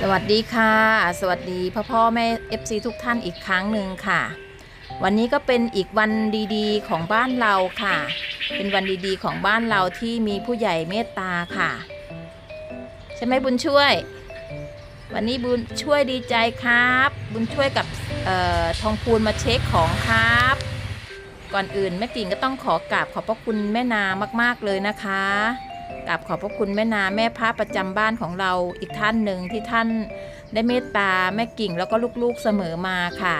สวัสดีค่ะ สวัสดีพ่อพ่อแม่ FC ทุกท่านอีกครั้งหนึ่งค่ะ วันนี้ก็เป็นอีกวันดีๆ ของบ้านเราค่ะ เป็นวันดีๆ ของบ้านเราที่มีผู้ใหญ่เมตตาค่ะ ใช่ไหมบุญช่วย วันนี้บุญช่วยดีใจครับ บุญช่วยกับออทองพูนมาเช็คของครับ ก่อนอื่นแม่กิ่งก็ต้องขอกราบขอบพระคุณแม่นามาก ๆเลยนะคะ กราบขอบพระคุณแม่นาแม่พระประจำบ้านของเราอีกท่านหนึ่งที่ท่านได้เมตตาแม่กิ่งแล้วก็ลูกๆเสมอมาค่ะ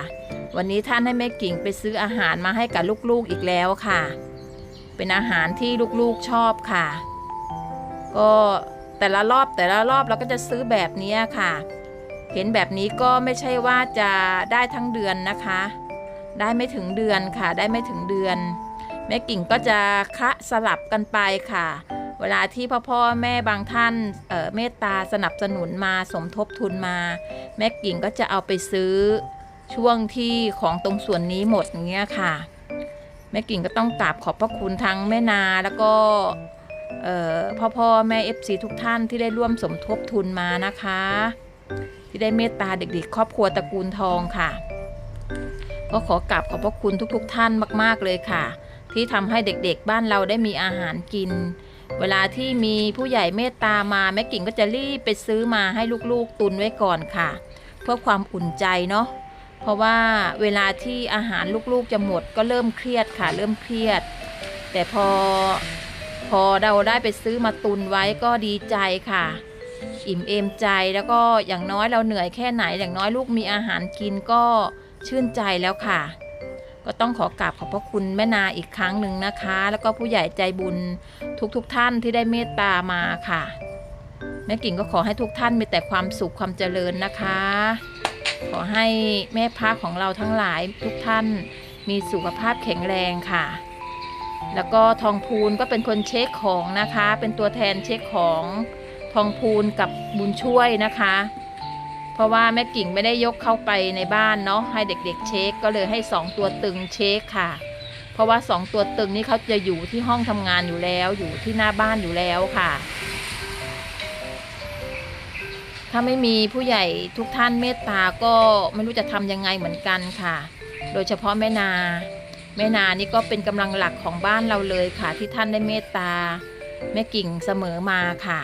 วันนี้ท่านให้แม่กิ่งไปซื้ออาหารมาให้กับลูกๆอีกแล้วค่ะ เป็นอาหารที่ลูกๆชอบค่ะ ก็แต่ละรอบแต่ละรอบเราก็จะซื้อแบบนี้ค่ะ เห็นแบบนี้ก็ไม่ใช่ว่าจะได้ทั้งเดือนนะคะ ได้ไม่ถึงเดือนค่ะ ได้ไม่ถึงเดือนแม่กิ่งก็จะคะสลับกันไปค่ะ เวลาที่พ่อพ่อแม่บางท่านเเมตตาสนับสนุนมาสมทบทุนมา แม่กิ่งก็จะเอาไปซื้อช่วงที่ของตรงส่วนนี้หมดอย่างเงี้ยค่ะ แม่กิ่งก็ต้องกราบขอบพระคุณทั้งแม่นาแล้วก็พ่อพ่อแม่เอฟซีทุกท่านที่ได้ร่วมสมทบทุนมานะคะ ที่ได้เมตตาเด็กๆ ครอบครัวตระกูลทองค่ะ ก็ขอกราบขอบพระคุณทุกๆ ท่านมาก ๆเลยค่ะ ที่ทำให้เด็กๆบ้านเราได้มีอาหารกิน เวลาที่มีผู้ใหญ่เมตตามาแม่กิ่งก็จะรีบไปซื้อมาให้ลูกๆตุนไว้ก่อนค่ะ เพื่อความอุ่นใจเนาะเพราะว่าเวลาที่อาหารลูกๆจะหมดก็เริ่มเครียดค่ะ เริ่มเครียด แต่พอพอเราได้ไปซื้อมาตุนไว้ก็ดีใจค่ะ อิ่มเอมใจแล้วก็อย่างน้อยเราเหนื่อยแค่ไหนอย่างน้อยลูกมีอาหารกินก็ชื่นใจแล้วค่ะ ก็ต้องขอกราบขอบพระคุณแม่นาอีกครั้งหนึ่งนะคะ แล้วก็ผู้ใหญ่ใจบุญทุกๆทท่านที่ได้เมตตามาค่ะ แม่กิ่งก็ขอให้ทุกท่านมีแต่ความสุขความเจริญนะคะ ขอให้แม่พระของเราทั้งหลายทุกท่านมีสุขภาพแข็งแรงค่ะ แล้วก็ทองพูนก็เป็นคนเช็คของนะคะ เป็นตัวแทนเช็คของทองพูนกับบุญช่วยนะคะ เพราะว่าแม่กิ่งไม่ได้ยกเข้าไปในบ้านเนาะให้เด็กๆ เช็คก็เลยให้สองตัวตึงเช็คค่ะ เพราะว่าสองตัวตึงนี่เขาจะอยู่ที่ห้องทำงานอยู่แล้วอยู่ที่หน้าบ้านอยู่แล้วค่ะ ถ้าไม่มีผู้ใหญ่ทุกท่านเมตตาก็ไม่รู้จะทำยังไงเหมือนกันค่ะ โดยเฉพาะแม่นา แม่นานี่ก็เป็นกำลังหลักของบ้านเราเลยค่ะ ที่ท่านได้เมตตาแม่กิ่งเสมอมาค่ะ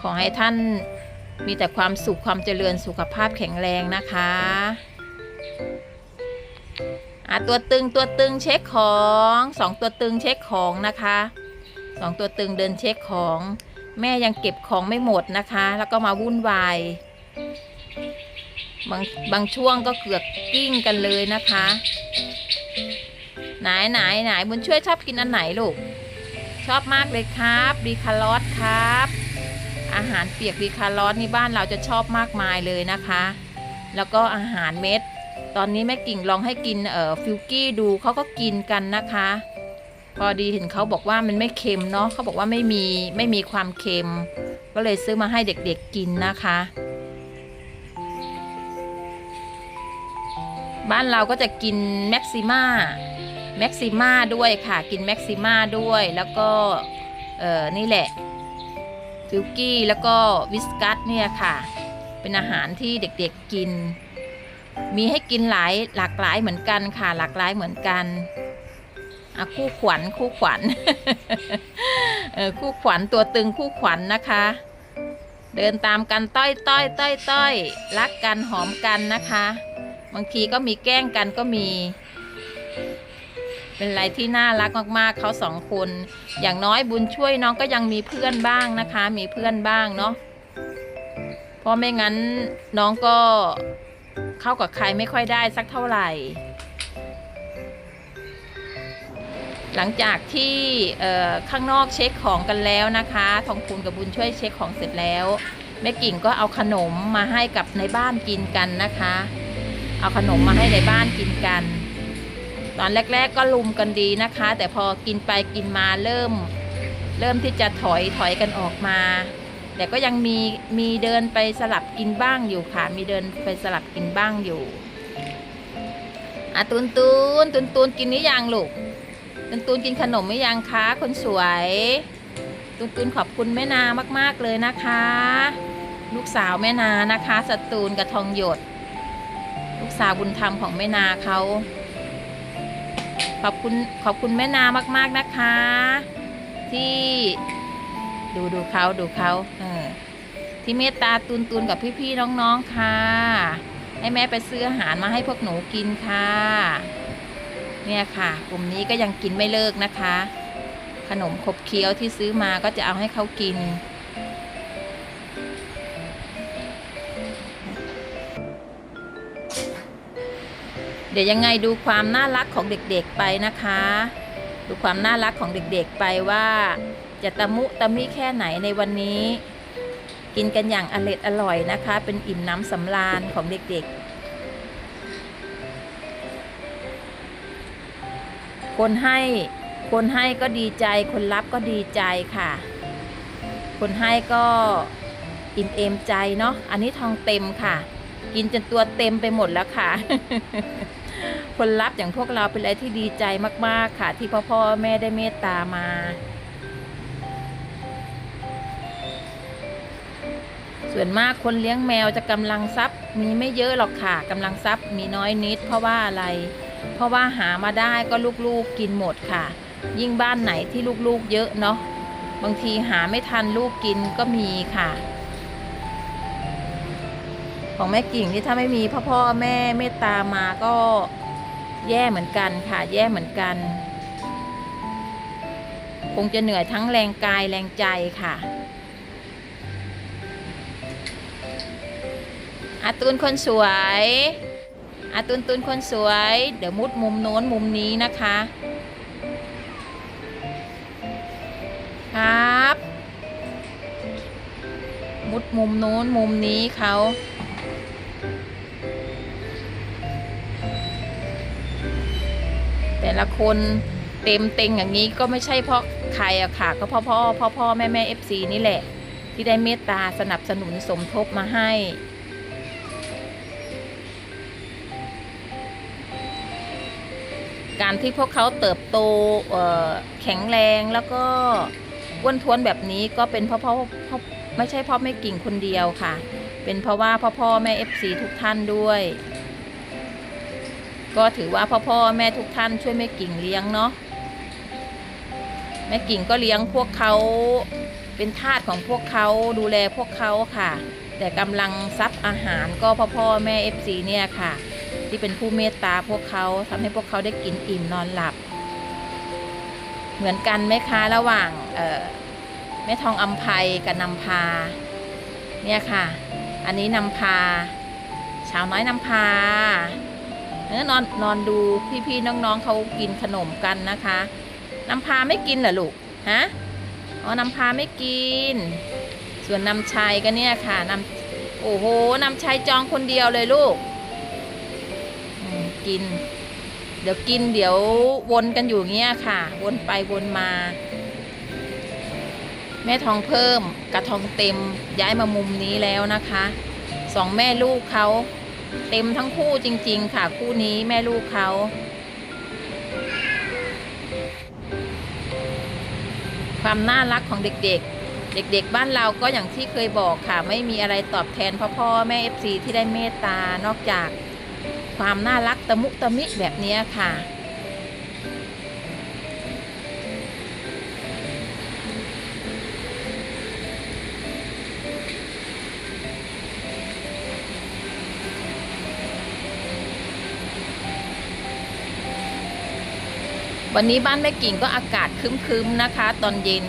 ขอให้ท่าน มีแต่ความสุขความเจริญสุขภาพแข็งแรงนะคะอะตัวตึงตัวตึงเช็คของสองตัวตึงเช็คของนะคะสองตัวตึงเดินเช็คของ แม่ยังเก็บของไม่หมดนะคะ แล้วก็มาวุ่นวายบางบางช่วงก็เกือบกิ้งกันเลยนะคะ ไหนไหนไหนบุญช่วยชอบกินอันไหนลูก ชอบมากเลยครับดีคาร์ลอสครับ อาหารเปียกดีคาร์ลอสนี่บ้านเราจะชอบมากมายเลยนะคะ แล้วก็อาหารเม็ด ตอนนี้แม่กิ่งลองให้กินเอ่อฟิวกี้ดูเขาก็กินกันนะคะ พอดีเห็นเขาบอกว่ามันไม่เค็มเนาะเขาบอกว่าไม่มีไม่มีความเค็ม ก็เลยซื้อมาให้เด็กๆกินนะคะ บ้านเราก็จะกินแม็กซิม่าแม็กซิม่าด้วยค่ะ กินแม็กซิม่าด้วยแล้วก็เออนี่แหละ ฟิวกี้แล้วก็วิสกัสเนี่ยค่ะ เป็นอาหารที่เด็กๆกิน มีให้กินหลายหลากหลายเหมือนกันค่ะ หลากหลายเหมือนกันอะคู่ขวัญคู่ขวัญเออคู่ขวัญตัวตึงคู่ขวัญนะคะ เดินตามกันต้อยต้อยต้อยต้อยรักกันหอมกันนะคะ บางทีก็มีแกล้งกันก็มี เป็นอะไรที่น่ารักมากๆเขาสองคน อย่างน้อยบุญช่วยน้องก็ยังมีเพื่อนบ้างนะคะ มีเพื่อนบ้างเนาะเพราะไม่งั้นน้องก็เข้ากับใครไม่ค่อยได้สักเท่าไหร่ หลังจากที่ข้างนอกเช็คของกันแล้วนะคะ ทองพูนกับบุญช่วยเช็คของเสร็จแล้วแม่กิ่งก็เอาขนมมาให้กับในบ้านกินกันนะคะ เอาขนมมาให้ในบ้านกินกัน ตอนแรก ๆ ก็ลุมกันดีนะคะ แต่พอกินไปกินมาเริ่ม เริ่มที่จะถอยถอยกันออกมา แต่ก็ยังมีมีเดินไปสลับกินบ้างอยู่ค่ะ มีเดินไปสลับกินบ้างอยู่อะตูนตูนตูนตูนกินนี้ยังลูกตูนตูนกินขนมไหมยังคะคนสวยตุนตุนขอบคุณแม่นามากๆเลยนะคะ ลูกสาวแม่นานะคะสตูนกับทองหยด ลูกสาวบุญธรรมของแม่นาเขา ขอบคุณขอบคุณแม่นามาก ๆนะคะ ที่ดูดูเขาดูเขาเออที่เมตตาตุนตุนกับพี่ๆน้องๆค่ะ ให้แม่ไปซื้ออาหารมาให้พวกหนูกินค่ะ เนี่ยค่ะกลุ่มนี้ก็ยังกินไม่เลิกนะคะ ขนมขบเคี้ยวที่ซื้อมาก็จะเอาให้เขากิน เดี๋ยวยังไงดูความน่ารักของเด็กๆไปนะคะ ดูความน่ารักของเด็กๆไปว่า จะตะมุตะมิแค่ไหนในวันนี้ กินกันอย่างอร็ดอร่อยนะคะ เป็นอิ่มน้ำสำราญของเด็กๆ คนให้คนให้ก็ดีใจ คนรับก็ดีใจค่ะ คนให้ก็อิ่มเอมใจเนาะ อันนี้ทองเต็มค่ะ กินจนตัวเต็มไปหมดแล้วค่ะ คนรับอย่างพวกเราเป็นอะไรที่ดีใจมาก ๆ ค่ะ ที่พ่อพ่อแม่ได้เมตตามา ส่วนมากคนเลี้ยงแมวจะกำลังทรัพย์ มีไม่เยอะหรอกค่ะกำลังทรัพย์มีน้อยนิด เพราะว่าอะไร เพราะว่าหามาได้ก็ลูกๆกินหมดค่ะ ยิ่งบ้านไหนที่ลูกๆเยอะเนาะบางทีหาไม่ทันลูกกินก็มีค่ะ ของแม่กิ่งนี่ถ้าไม่มีพ่อพ่อแม่เมตตามาก็ แย่เหมือนกันค่ะ แย่เหมือนกัน คงจะเหนื่อยทั้งแรงกายแรงใจค่ะอาตูนคนสวยอาตูนตูนคนสวย เดี๋ยวมุดมุมโน้นมุมนี้นะคะ ครับ มุดมุมโน้นมุมนี้เขา แต่ละคนเต็มเต็งอย่างนี้ก็ไม่ใช่เพราะใครอะค่ะ ก็เพ่อพ่อพ่อพ่อแม่แม่เอฟซีนี่แหละ ที่ได้เมตตาสนับสนุนสมทบมาให้การที่พวกเขาเติบโตแข็งแรงแล้วก็อ้วนท้วนแบบนี้ก็เป็นเพราะพ่อพ่อไม่ใช่เพ่อแม่กิ่งคนเดียวค่ะ เป็นเพราะว่าพ่อพ่อแม่เอฟซีทุกท่านด้วย ก็ถือว่าพ่อพ่อแม่ทุกท่านช่วยแม่กิ่งเลี้ยงเนาะแม่กิ่งก็เลี้ยงพวกเขาเป็นทาสของพวกเขาดูแลพวกเขาค่ะ แต่กำลังทรัพย์อาหารก็พ่อพ่อแม่เอฟซีเนี่ยค่ะ ที่เป็นผู้เมตตาพวกเขาทำให้พวกเขาได้กินอิ่มนอนหลับ เหมือนกันไหมคะระหว่างเแม่ทองอัมภัยกับนำพาเนี่ยค่ะ อันนี้นำพา ชาวน้อยนำพา เออนอนนอนดูพี่ๆน้องๆเขากินขนมกันนะคะน้ำพาไม่กินเหรอลูกฮะอ๋อน้ำพาไม่กิน ส่วนน้ำชัยก็เนี่ยค่ะน้ำโอ้โหน้ำชัยจองคนเดียวเลยลูกกิน เดี๋ยวกินเดี๋ยววนกันอยู่เงี้ยค่ะ วนไปวนมา แม่ทองเพิ่มกับทองเต็มย้ายมามุมนี้แล้วนะคะสองแม่ลูกเขา เต็มทั้งคู่จริง ๆ ค่ะ คู่นี้แม่ลูกเขาความน่ารักของเด็ก ๆ เด็ก ๆ บ้านเราก็อย่างที่เคยบอกค่ะ ไม่มีอะไรตอบแทนพ่อพ่อแม่เอฟซีที่ได้เมตตานอกจากความน่ารักตะมุตะมิแบบนี้ค่ะ วันนี้บ้านแม่กิ่งก็อากาศคึ้มๆนะคะ ตอนเย็น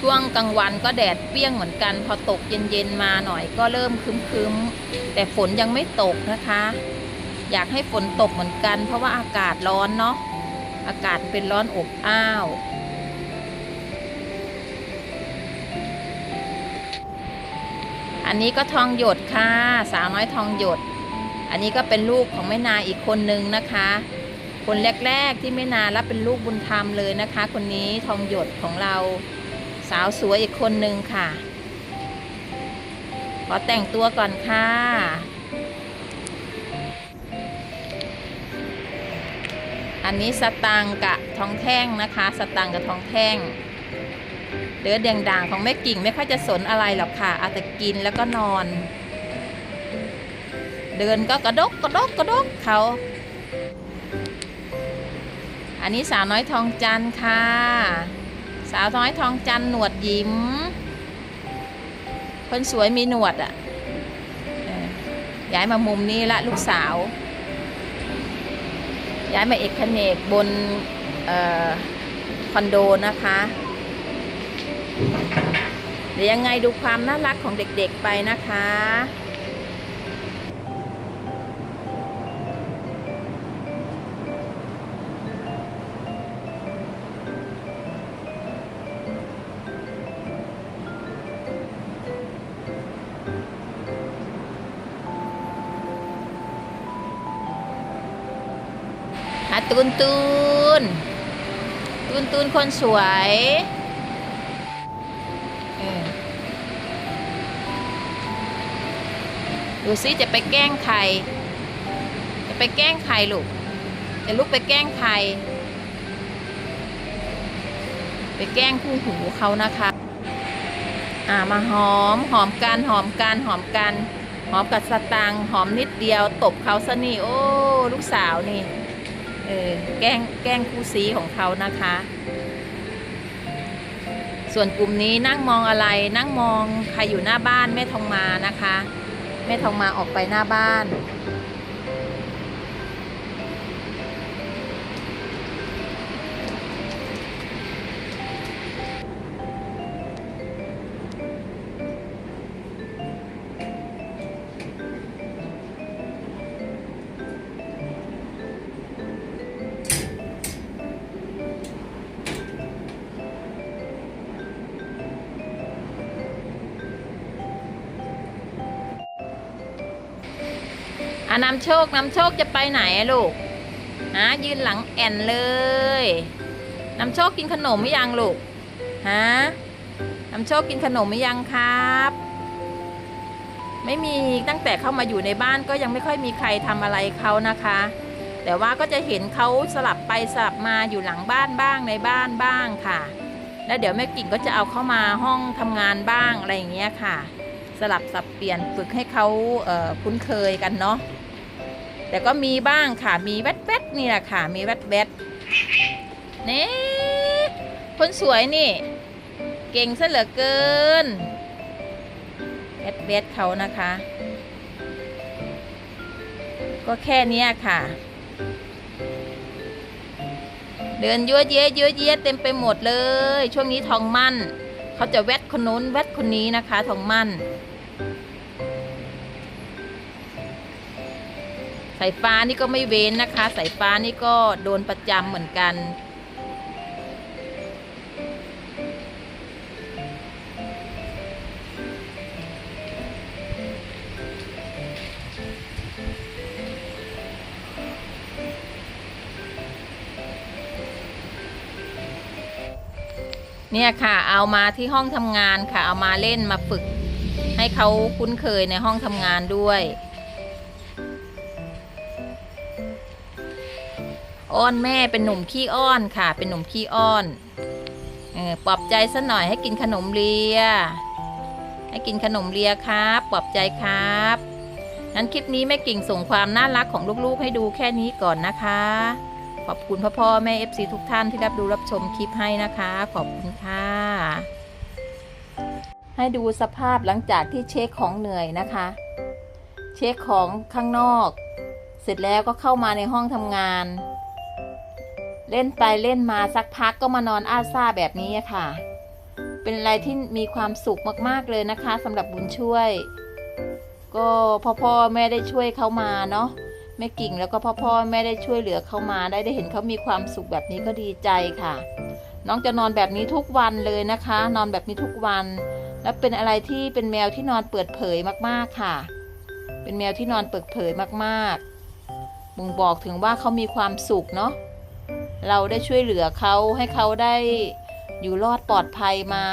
ช่วงกลางวันก็แดดเปรี้ยงเหมือนกัน พอตกเย็นๆมาหน่อยก็เริ่มคึ้มๆแต่ฝนยังไม่ตกนะคะ อยากให้ฝนตกเหมือนกัน เพราะว่าอากาศร้อนเนาะอากาศเป็นร้อนอบอ้าวอันนี้ก็ทองหยดค่ะ สาวน้อยทองหยด อันนี้ก็เป็นลูกของแม่นาอีกคนนึงนะคะ คนแรก ๆ ที่แม่นานรับเป็นลูกบุญธรรมเลยนะคะ คนนี้ทองหยดของเราสาวสวยอีกคนนึงค่ะ ขอแต่งตัวก่อนค่ะ อันนี้สตังค์กับทองแท่งนะคะ สตังค์กับทองแท่งเดือดแดงด่างของแม่กิ่งไม่ค่อยจะสนอะไรหรอกค่ะ อาแต่กินแล้วก็นอน เดินก็กระดกกระดกกระดกเขา อันนี้สาวน้อยทองจันค่ะ สาวน้อยทองจันหนวดยิ้ม คนสวยมีหนวดอะย้ายมามุมนี้ละลูกสาว ย้ายมาเอกคเนกบนออคอนโดนะคะเดี๋ยวยังไงดูความน่ารักของเด็กๆไปนะคะ ตูนตูนตูนตูนคนสวยเออดูซิจะไปแกล้งใคร จะไปแกล้งใครลูก จะลุกไปแกล้งใคร ไปแกล้งคู่หูเขานะคะ อ่ามาหอมหอมกันหอมกันหอมกันหอมกับสตังค์หอมนิดเดียวตบเขาซะนี่โอ้ ลูกสาวนี่ เออแกล้งแกล้งคู่ซีของเขานะคะ ส่วนกลุ่มนี้นั่งมองอะไรนั่งมองใครอยู่หน้าบ้านแม่ทองมานะคะ แม่ทองมาออกไปหน้าบ้าน อะนำโชคนำโชคจะไปไหนลูกฮะยืนหลังแอนเลยนำโชคกินขนมหรือยังลูกฮะนำโชคกินขนมหรือยังครับ ไม่มีตั้งแต่เข้ามาอยู่ในบ้านก็ยังไม่ค่อยมีใครทำอะไรเขานะคะ แต่ว่าก็จะเห็นเขาสลับไปสลับมาอยู่หลังบ้านบ้างในบ้านบ้างค่ะ แล้วเดี๋ยวแม่กิ่งก็จะเอาเข้ามาห้องทำงานบ้างอะไรอย่างเงี้ยค่ะ สลับสับเปลี่ยนฝึกให้เขาเคุ้นเคยกันเนาะ แต่ก็มีบ้างค่ะ มีแวดแวดๆนี่แหละค่ะ มีแวดแวดนี่คนสวยนี่ เก่งซะเหลือเกินแวดแวดๆเขานะคะ ก็แค่นี้ค่ะ เดินยั่วเย้ยยั่วเย้ยเต็มไปหมดเลย ช่วงนี้ทองมั่น เขาจะแวดคนนู้นแวดคนนี้นะคะ ทองมั่น สายฟ้านี่ก็ไม่เว้นนะคะ สายฟ้านี่ก็โดนประจำเหมือนกัน เนี่ยค่ะ เอามาที่ห้องทำงานค่ะ เอามาเล่นมาฝึก ให้เขาคุ้นเคยในห้องทำงานด้วย อ้อนแม่เป็นหนุ่มขี้อ้อนค่ะ เป็นหนุ่มขี้อ้อนเออปลอบใจซะหน่อยให้กินขนมเลีย ให้กินขนมเลียครับปลอบใจครับงั้นคลิปนี้แม่กิ่งส่งความน่ารักของลูกๆ ให้ดูแค่นี้ก่อนนะคะ ขอบคุณพ่อพ่อแม่ FC ทุกท่านที่รับดูรับชมคลิปให้นะคะ ขอบคุณค่ะ ให้ดูสภาพหลังจากที่เช็คของเหนื่อยนะคะ เช็คของข้างนอก เสร็จแล้วก็เข้ามาในห้องทำงาน เล่นไปเล่นมาสักพักก็มานอนอาซาแบบนี้ค่ะ เป็นอะไรที่มีความสุขมากๆเลยนะคะสำหรับบุญช่วย ก็พ่อพ่อแม่ได้ช่วยเขามาเนาะแม่กิ่งแล้วก็พ่อพ่อแม่ได้ช่วยเหลือเขามาได้ได้เห็นเขามีความสุขแบบนี้ก็ดีใจค่ะ น้องจะนอนแบบนี้ทุกวันเลยนะคะ นอนแบบนี้ทุกวัน และเป็นอะไรที่เป็นแมวที่นอนเปิดเผยมากๆค่ะ เป็นแมวที่นอนเปิดเผยมากๆบ่งบอกถึงว่าเขามีความสุขเนาะ เราได้ช่วยเหลือเขาให้เขาได้อยู่รอดปลอดภัยมา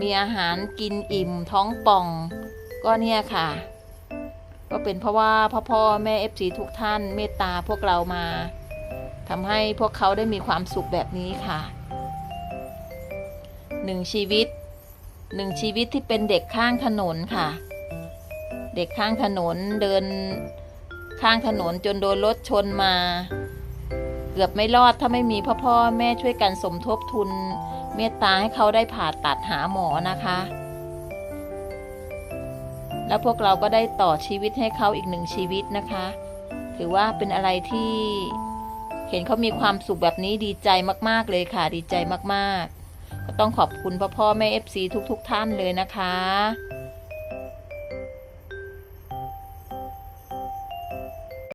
มีอาหารกินอิ่มท้องป่อง ก็เนี่ยค่ะ ก็เป็นเพราะว่าพ่อพ่อแม่เอฟซีทุกท่านเมตตาพวกเรามาทำให้พวกเขาได้มีความสุขแบบนี้ค่ะหนึ่งชีวิตหนึ่งชีวิตที่เป็นเด็กข้างถนนค่ะ เด็กข้างถนนเดินข้างถนนจนโดนรถชนมา เกือบไม่รอดถ้าไม่มีพ่อพ่อแม่ช่วยกันสมทบทุน เมตตาให้เขาได้ผ่าตัดหาหมอนะคะ แล้วพวกเราก็ได้ต่อชีวิตให้เขาอีกหนึ่งชีวิตนะคะ ถือว่าเป็นอะไรที่เห็นเขามีความสุขแบบนี้ดีใจมากๆเลยค่ะ ดีใจมากๆ ก็ต้องขอบคุณพ่อพ่อแม่เอฟซีทุก ๆทท่านเลยนะคะ